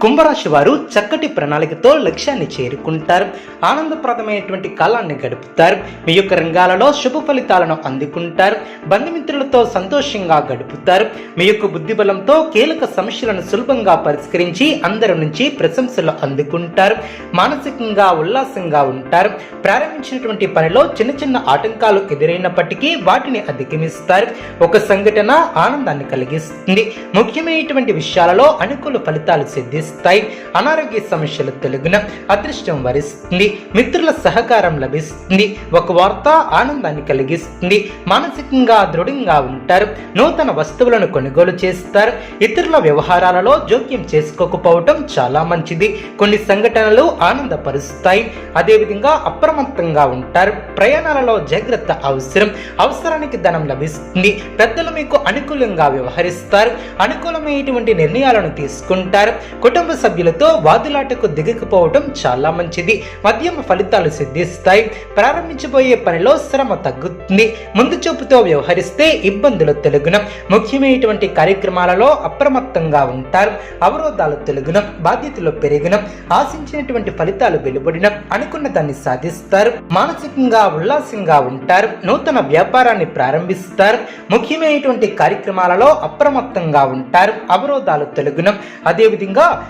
కుంభరాశి వారు చక్కటి ప్రణాళికతో లక్ష్యాన్ని చేరుకుంటారు. ఆనందప్రదమైనటువంటి కాలాన్ని గడుపుతారు. మీ యొక్క రంగాలలో శుభ ఫలితాలను అందుకుంటారు. బంధుమిత్రులతో సంతోషంగా గడుపుతారు. మీ యొక్క బుద్ధిబలంతో కీలక సమస్యలను సులభంగా పరిష్కరించి అందరి నుంచి ప్రశంసలు అందుకుంటారు. మానసికంగా ఉల్లాసంగా ఉంటారు. ప్రారంభించినటువంటి పనిలో చిన్న చిన్న ఆటంకాలు ఎదురైనప్పటికీ వాటిని అధిగమిస్తారు. ఒక సంఘటన ఆనందాన్ని కలిగిస్తుంది. ముఖ్యమైనటువంటి విషయాలలో అనుకూల ఫలితాలు లభిస్తాయి అనారోగ్య సమస్యలు తెలుగున అదృష్టం వరిస్తుంది. మిత్రుల సహకారం లభిస్తుంది. ఒక వార్త ఆనందాన్ని కలిగిస్తుంది. మానసికంగా దృఢంగా ఉంటారు. నూతన వస్తువులను కొనుగోలు చేస్తారు. ఇతరుల వ్యవహారాలలో జోక్యం చేసుకోకపోవటం చాలా మంచిది. కొన్ని సంఘటనలు ఆనందపరుస్తాయి. అదేవిధంగా అప్రమత్తంగా ఉంటారు. ప్రయాణాలలో జాగ్రత్త అవసరం. అవసరానికి ధనం లభిస్తుంది. పెద్దలు మీకు అనుకూలంగా వ్యవహరిస్తారు. అనుకూలమైనటువంటి నిర్ణయాలను తీసుకుంటారు. కుటుంబ కుటుంబ సభ్యులతో వాదులాటకు దిగకపోవటం చాలా మంచిది. మద్యం ఫలితాలు సిద్ధిస్తాయి. ప్రారంభించబోయే పనిలో శ్రమ తగ్గుతుంది. ముందు చూపుతో వ్యవహరిస్తే ఇబ్బందులు తెలుగున. ముఖ్యమైనటువంటి కార్యక్రమాలలో అప్రమత్తంగా ఉంటారు. అవరోధాలు తెలుగున. బాధ్యతలు పెరిగిన. ఆశించినటువంటి ఫలితాలు వెలువడిన. అనుకున్న దాన్ని సాధిస్తారు. మానసికంగా ఉల్లాసంగా ఉంటారు. నూతన వ్యాపారాన్ని ప్రారంభిస్తారు. ముఖ్యమైనటువంటి కార్యక్రమాలలో అప్రమత్తంగా ఉంటారు. అవరోధాలు తెలుగున. అదేవిధంగా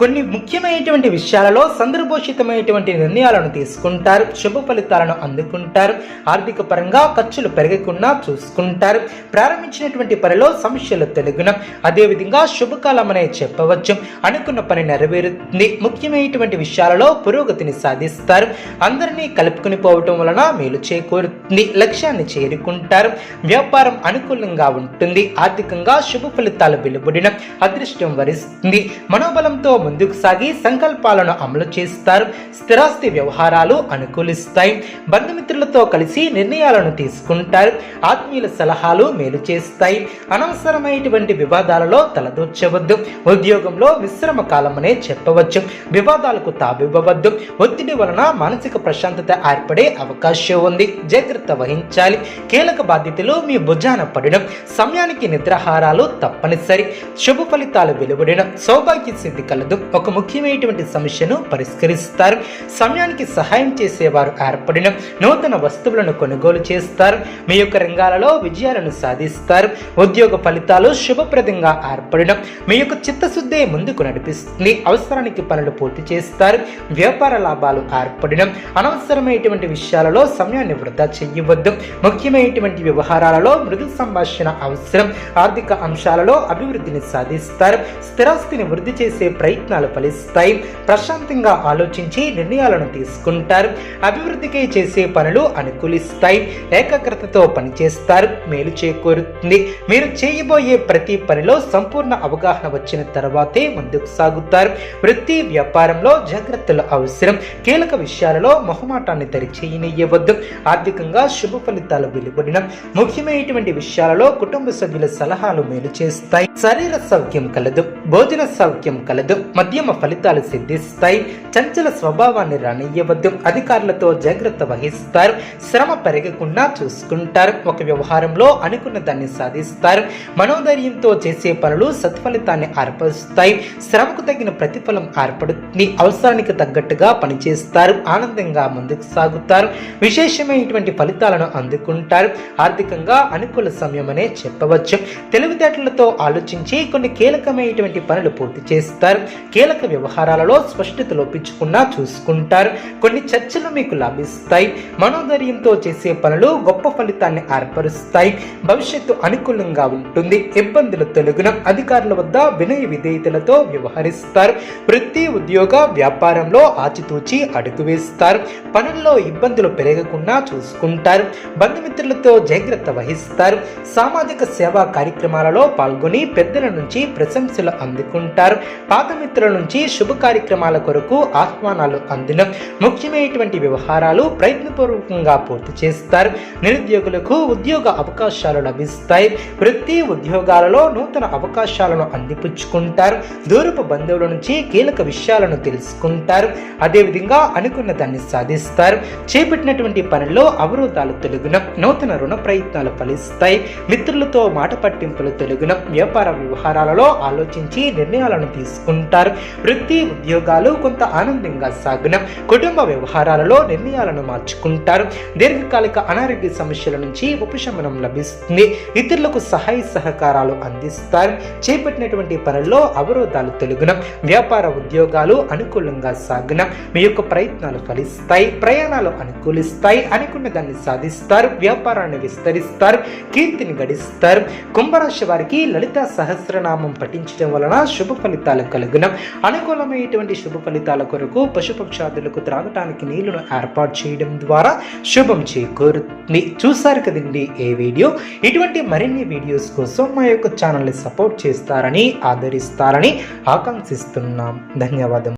కొన్ని ముఖ్యమైనటువంటి విషయాలలో సందర్భోచితమైనటువంటి నిర్ణయాలను తీసుకుంటారు శుభ ఫలితాలను అందుకుంటారు ఆర్థిక పరంగా ఖర్చులు పెరగకుండా చూసుకుంటారు. ప్రారంభించినటువంటి పనిలో సమస్యలు తెలుగున అదేవిధంగా శుభకాలం అనే చెప్పవచ్చు. అనుకున్న పని నెరవేరుతుంది. ముఖ్యమైనటువంటి విషయాలలో పురోగతిని సాధిస్తారు. అందరినీ కలుపుకుని పోవటం వలన మేలు చేకూరుతుంది. లక్ష్యాన్ని చేరుకుంటారు. వ్యాపారం అనుకూలంగా ఉంటుంది. ఆర్థికంగా శుభ ఫలితాలు వెలువడిన అదృష్టం వరిస్తుంది. మనోబలంతో ముందుకు సాగి సంకల్పాలను అమలు చేస్తారు. స్థిరాస్తి వ్యవహారాలు అనుకూలిస్తాయి. బంధుమిత్రులతో కలిసి నిర్ణయాలను తీసుకుంటారు. ఆత్మీయుల సలహాలు మేలు చేస్తాయి. అనవసరమైనటువంటి వివాదాలలో తలదూర్చవద్దు. ఉద్యోగంలో విశ్రమ కాలమనే చెప్పవచ్చు. వివాదాలకు తావివ్వవద్దు. ఒత్తిడి వలన మానసిక ప్రశాంతత ఏర్పడే అవకాశం ఉంది. జాగ్రత్త వహించాలి. కీలక బాధ్యతలు మీ భుజాన పడడం. సమయానికి నిద్రాహారాలు తప్పనిసరి. శుభ ఫలితాలు వెలువడిన సౌభాగ్య సిద్ధి కలదు. ఒక ముఖ్యమైనటువంటి సమస్యను పరిష్కరిస్తారు. సమయానికి సహాయం చేసేవారు ఏర్పడిన నూతన వస్తువులను కొనుగోలు చేస్తారు. మీ యొక్క రంగాలలో విజయాలను సాధిస్తారు. ఉద్యోగ ఫలితాలు శుభప్రదంగా ఏర్పడిన మీ యొక్క చిత్తశుద్ధి ముందుకు నడిపిస్తుంది. అవసరానికి పనులు పూర్తి చేస్తారు. వ్యాపార లాభాలు ఏర్పడిన అనవసరమైనటువంటి విషయాలలో సమయాన్ని వృధా చేయవద్దు. ముఖ్యమైనటువంటి వ్యవహారాలలో మృదు సంభాషణ అవసరం. ఆర్థిక అంశాలలో అభివృద్ధిని సాధిస్తారు. స్థిరాస్తిని వృద్ధి చేసే ప్రయత్నాలు ఫలిస్తాయి. ప్రశాంతంగా ఆలోచించి నిర్ణయాలను తీసుకుంటారు. అభివృద్ధికి చేసే పనులు అనుకూలిస్తాయి. ఏకాగ్రతతో పనిచేస్తారు. మేలు చేకూరుతుంది. మీరు చేయబోయే ప్రతి పనిలో సంపూర్ణ అవగాహన వచ్చిన తర్వాతే ముందుకు సాగుతారు. వృత్తి వ్యాపారంలో జాగ్రత్తలు అవసరం. కీలక విషయాలలో మొహమాటాన్ని తెరిచేయనివ్వద్దు ఆర్థికంగా శుభ ఫలితాలు వెలువడిన ముఖ్యమైనటువంటి విషయాలలో కుటుంబ సభ్యుల సలహాలు మేలు చేస్తాయి. శరీర సౌఖ్యం కలదు. భోజన సౌఖ్యం కలదు. మధ్యమ ఫలితాలు సిద్ధిస్తాయి. చంచల స్వభావాన్ని రానియ్యవద్దు. అధికారులతో జాగ్రత్త వహిస్తారు. శ్రమ పెరగకుండా చూసుకుంటారు. ఒక వ్యవహారంలో అనుకున్న దాన్ని సాధిస్తారు. మనోధైర్యంతో చేసే పనులు సత్ఫలితాన్ని ఏర్పరుస్తాయి శ్రమకు తగిన ప్రతిఫలం ఏర్పడుతుంది. అవసరానికి తగ్గట్టుగా పనిచేస్తారు. ఆనందంగా ముందుకు సాగుతారు. విశేషమైనటువంటి ఫలితాలను అందుకుంటారు. ఆర్థికంగా అనుకూల సమయమనే చెప్పవచ్చు. తెలివితేటలతో ఆలోచించి కొన్ని కీలకమైనటువంటి పనులు పూర్తి చేస్తారు. కీలక వ్యవహారాలలో స్పష్టత లోపించకుండా చూసుకుంటారు. కొన్ని చర్చలు మీకు లభిస్తాయి. మనోధైర్యంతో చేసే పనులు గొప్ప ఫలితాన్ని ఏర్పరుస్తాయి. భవిష్యత్తు అనుకూలంగా ఉంటుంది. ఇబ్బందులు తొలగిన. అధికారుల వద్ద వినయ విధేయతలతో వ్యవహరిస్తారు. వృత్తి ఉద్యోగ వ్యాపారంలో ఆచితూచి అడుగు వేస్తారు. పనుల్లో ఇబ్బందులు పెరగకుండా చూసుకుంటారు. బంధుమిత్రులతో జాగ్రత్త వహిస్తారు. సామాజిక సేవా కార్యక్రమాలలో పాల్గొని పెద్దల నుంచి ప్రశంసలు అందుకుంటారు. పాతమిత్రుల నుంచి శుభ కార్యక్రమాల కొరకు ఆహ్వానాలు అందిన. ముఖ్యమైనటువంటి వ్యవహారాలు ప్రయత్నపూర్వకంగా పూర్తి చేస్తారు. నిరుద్యోగులకు ఉద్యోగ అవకాశాలు లభిస్తాయి. వృత్తి ఉద్యోగాలలో నూతన అవకాశాలను అందిపుచ్చుకుంటారు. దూరపు బంధువుల నుంచి కీలక విషయాలను తెలుసుకుంటారు. అదేవిధంగా అనుకున్న దాన్ని సాధిస్తారు. చేపట్టినటువంటి పనుల్లో అవరోధాలు తొలగిన. నూతన రుణ ప్రయత్నాలు ఫలిస్తాయి. మిత్రులతో మాట పట్టింపులు తొలగిన. వ్యాపార వ్యవహారాలలో ఆలోచించి నిర్ణయాలను తీసుకుంటారు. వృత్తి ఉద్యోగాలు కొంత ఆనందంగా సాగిన. కుటుంబ వ్యవహారాలలో నిర్ణయాలను మార్చుకుంటారు. దీర్ఘకాలిక అనారోగ్య సమస్యల నుంచి ఉపశమనం లభిస్తుంది. ఇతరులకు సహాయ సహకారాలు అందిస్తారు. చేపట్టినటువంటి పనుల్లో అవరోధాలు తొలగిన. వ్యాపార ఉద్యోగాలు అనుకూలంగా సాగిన. మీ యొక్క ప్రయత్నాలు ఫలిస్తాయి. ప్రయాణాలు అనుకూలిస్తాయి. అనుకున్న దాన్ని సాధిస్తారు. వ్యాపారాన్ని విస్తరిస్తారు. కీర్తిని గడిస్తారు. కుంభరాశి వారికి లలిత సహస్రనామం పఠించడం వలన శుభ ఫలితాలు కలుగున. అనుకూలమైనటువంటి శుభ ఫలితాల కొరకు పశుపక్షాదులకు త్రాగటానికి నీళ్ళను ఏర్పాటు చేయడం ద్వారా శుభం చేకూరుతుంది. చూశారు కదండి ఏ వీడియో? ఇటువంటి మరిన్ని వీడియోస్ కోసం మా యొక్క ఛానల్ని సపోర్ట్ చేస్తారని ఆదరిస్తారని ఆకాంక్షిస్తున్నాం. ధన్యవాదం